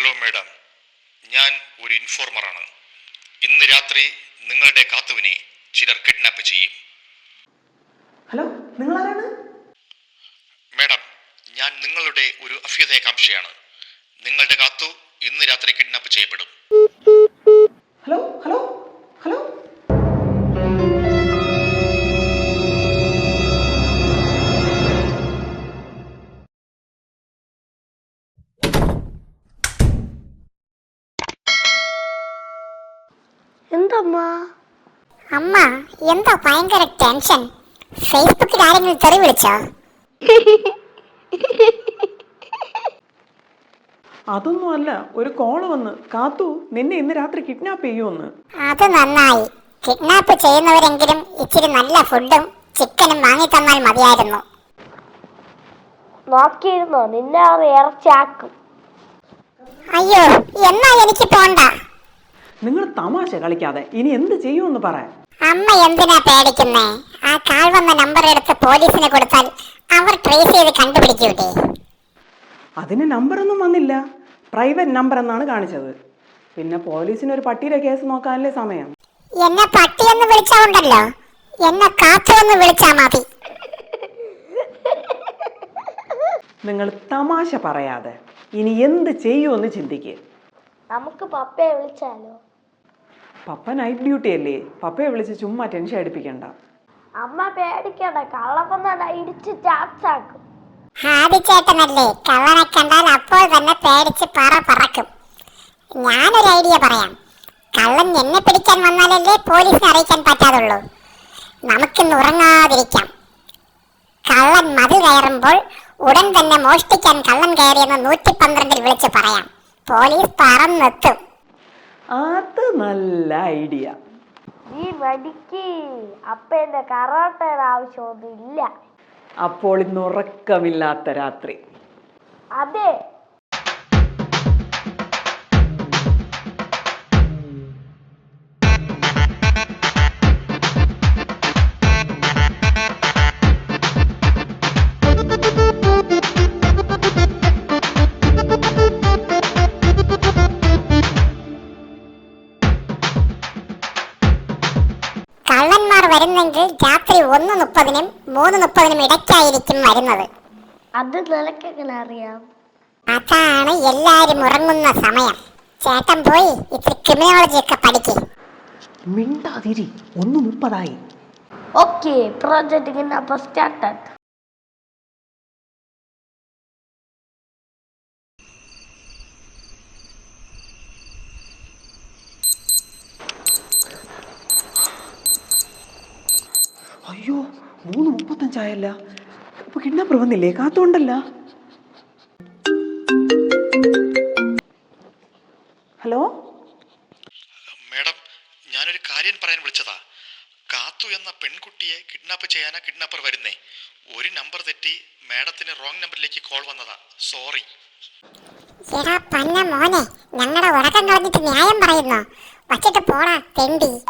Hello madam. ഞാൻ ഒരു ഇൻഫോർമറാണ് ഇന്ന് രാത്രി നിങ്ങളുടെ കാത്തുവിനെ ചിലർ കിഡ്നാപ്പ് ചെയ്യും. ഹലോ നിങ്ങൾ ആരാണ് മേഡം ഞാൻ നിങ്ങളുടെ ഒരു അഭ്യുദയകാംക്ഷിയാണ്. നിങ്ങളുടെ കാത്തു ഇന്ന് രാത്രി കിഡ്നാപ്പ് ചെയ്യപ്പെടും. Hello hello hello? എന്തമ്മ? അമ്മ എന്താ ഭയങ്കര ടെൻഷൻ? ഫേസ്ബുക്കിൽ ആരെങ്കിലും തെറി വിളിച്ചോ? അതൊന്നും അല്ല ഒരു കോൾ വന്ന് കാത്തു നിന്നെ ഇന്ന് രാത്രി കിഡ്നാപ്പ് ചെയ്യുമെന്ന്. അത് നന്നായി. കിഡ്നാപ്പ് ചെയ്യുന്നവരെങ്കിലും ഇച്ചിരി നല്ല ഫുഡും ചിക്കനും വാങ്ങി തന്നാൽ മതിയായിരുന്നു. നോക്കിയിരുന്നോ നിന്നെ അവർ ഇറച്ചാക്കും അയ്യോ എന്നാ എനിക്ക് പോണ്ട. നിങ്ങൾ തമാശ കളിക്കാതെ. ഇനി എന്ത് ചെയ്യുമെന്ന് പറ. അമ്മ എന്തിനാ പേടിക്കുന്നേ? ആ കാൾ വന്ന നമ്പർ എടുത്ത് പോലീസിനെ കൊടുത്താൽ അവർ ട്രേസ് ചെയ്ത് കണ്ടുപിടിക്കൂലേ അതിന് നമ്പറൊന്നും വന്നില്ല. പ്രൈവറ്റ് നമ്പർ എന്നാണ് കാണിച്ചത്. പിന്നെ പോലീസിന് ഒരു പട്ടിയുടെ കേസ് നോക്കാനല്ലേ സമയം. എന്നെ പട്ടി എന്ന് വിളിച്ചാ ഉണ്ടല്ലോ. എന്നെ കാത്തു എന്ന് വിളിച്ചാ മതി. നിങ്ങൾ തമാശ പറയാതെ. ഇനി എന്ത് ചെയ്യുമെന്ന് ചിന്തിക്ക്. നമുക്ക് പപ്പയെ വിളിച്ചാലോ? പപ്പ നൈറ്റ് ഡ്യൂട്ടി അല്ലേ? പപ്പയെ വിളിച്ച് ചുമ്മാ ടെൻഷൻ അടിപ്പിക്കണ്ട. അമ്മ പേടിക്കണ്ട. കള്ളപ്പന്ന ഇടിച്ച് ചാച്ചാക്കും ചേട്ടനല്ലേ? കള്ളനെ കണ്ടാൽ അപ്പോൾ തന്നെ പേടിച്ച് പറ പറക്കും. ഞാനൊരു ഐഡിയ പറയാം. കള്ളൻ എന്നെ പിടിക്കാൻ വന്നാലല്ലേ പോലീസിനെ അറിയിക്കാൻ പറ്റാതുള്ളൂ. നമുക്കിന്ന് ഉറങ്ങാതിരിക്കാം. കള്ളൻ മതിൽ കയറുമ്പോൾ ഉടൻ തന്നെ മോഷ്ടിക്കാൻ കള്ളൻ കയറിയെന്ന് നൂറ്റി പന്ത്രണ്ടിൽ വിളിച്ച് പറയാം. പോലീസ് പറന്നെത്തും. അത് നല്ല ഐഡിയ. നീ മടിക്ക് അപ്പ എന്റെ കറോട്ടയുടെ ആവശ്യമൊന്നുമില്ല അപ്പോൾ ഇന്ന് ഉറക്കമില്ലാത്ത രാത്രി. അതെ. വരുന്നെങ്കിൽ രാത്രി ഒന്ന് മുപ്പതിനും മൂന്ന് മുപ്പതിനും ഇടയ്ക്കായിരിക്കും വരുന്നത്. അത് നിനക്കെങ്ങനെ അറിയാം? അതാണ് എല്ലാരും ഉറങ്ങുന്ന സമയം. ചേട്ടൻ പോയി ഇത്തിരി ക്രിമിനോളജി ഒക്കെ പഠിക്ക്. മിണ്ടാതിരി ഒന്ന് മുപ്പതായി. ഓക്കെ പ്രോജക്റ്റ് അപ്പോൾ സ്റ്റാർട്ടഡ് അയ്യോ മൂന്ന് മുപ്പത്തഞ്ചായല്ല. ഇപ്പൊ കിഡ്നാപ്പർ വന്നില്ലേ? കാത്തോണ്ടല്ല. ഹലോ? മാഡം ഞാനൊരു കാര്യം പറയാൻ വിളിച്ചതാ. കാത്തു എന്ന പെൺകുട്ടിയെ കിഡ്നാപ്പ് ചെയ്യാനാ കിഡ്നാപ്പർ വരുന്നേ. ഒരു നമ്പർ തെറ്റി മാഡത്തിന് റോങ് നമ്പറിലേക്ക് കോൾ വന്നതാ. സോറി. പന്ന മോനെ ഞങ്ങളുടെ ഉറക്കം കളഞ്ഞിട്ട് ന്യായം പറയുന്നോ? വച്ചിട്ട് പോടാ തെണ്ടി.